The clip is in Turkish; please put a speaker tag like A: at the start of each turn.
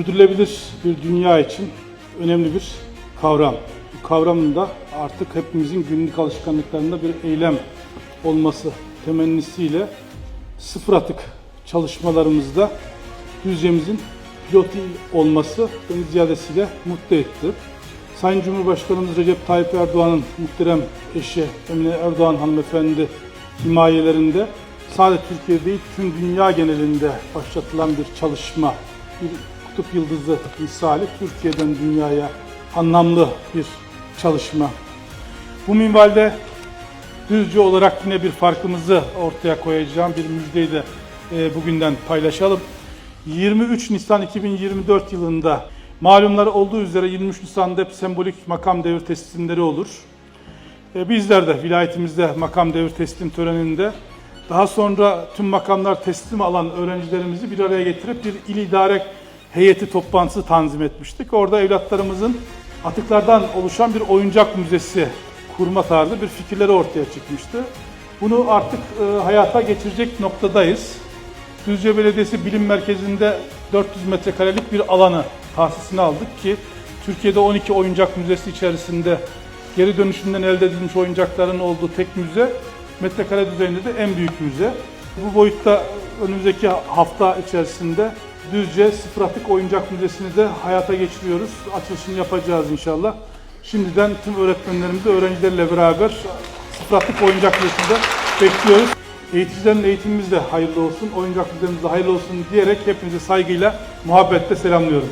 A: sürdürülebilir bir dünya için önemli bir kavram. Bu kavramın da artık hepimizin günlük alışkanlıklarında bir eylem olması temennisiyle sıfır atık çalışmalarımızda Düzce'mizin pilot il olması beni ziyadesiyle mutlu etti. Sayın Cumhurbaşkanımız Recep Tayyip Erdoğan'ın muhterem eşi Emine Erdoğan hanımefendi himayelerinde sadece Türkiye değil tüm dünya genelinde başlatılan bir çalışma, bir kutup yıldızı misali Türkiye'den dünyaya anlamlı bir çalışma. Bu minvalde Düzce olarak yine bir farkımızı ortaya koyacağım bir müjdeyi de e, bugünden paylaşalım. 23 Nisan 2024 yılında malumlar olduğu üzere 23 Nisan'da hep sembolik makam devir teslimleri olur. E, bizler de vilayetimizde makam devir teslim töreninde daha sonra tüm makamlar teslim alan öğrencilerimizi bir araya getirip bir il idare heyeti toplantısı tanzim etmiştik. Orada evlatlarımızın atıklardan oluşan bir oyuncak müzesi kurma tarzı bir fikirleri ortaya çıkmıştı. Bunu artık e, hayata geçirecek noktadayız. Düzce Belediyesi Bilim Merkezi'nde 400 metrekarelik bir alanı tahsisine aldık ki Türkiye'de 12 oyuncak müzesi içerisinde geri dönüşümden elde edilmiş oyuncakların olduğu tek müze, metrekare düzeyinde de en büyük müze. Bu boyutta önümüzdeki hafta içerisinde Düzce Sıfır Atık Oyuncak Müzesi'ni de hayata geçiriyoruz. Açılışını yapacağız inşallah. Şimdiden tüm öğretmenlerimizi öğrencilerle beraber Sıfır Atık Oyuncak Müzesi'nde bekliyoruz. Eğiticilerin eğitimimiz de hayırlı olsun, oyuncak müzemiz de hayırlı olsun diyerek hepinizi saygıyla, muhabbetle selamlıyorum.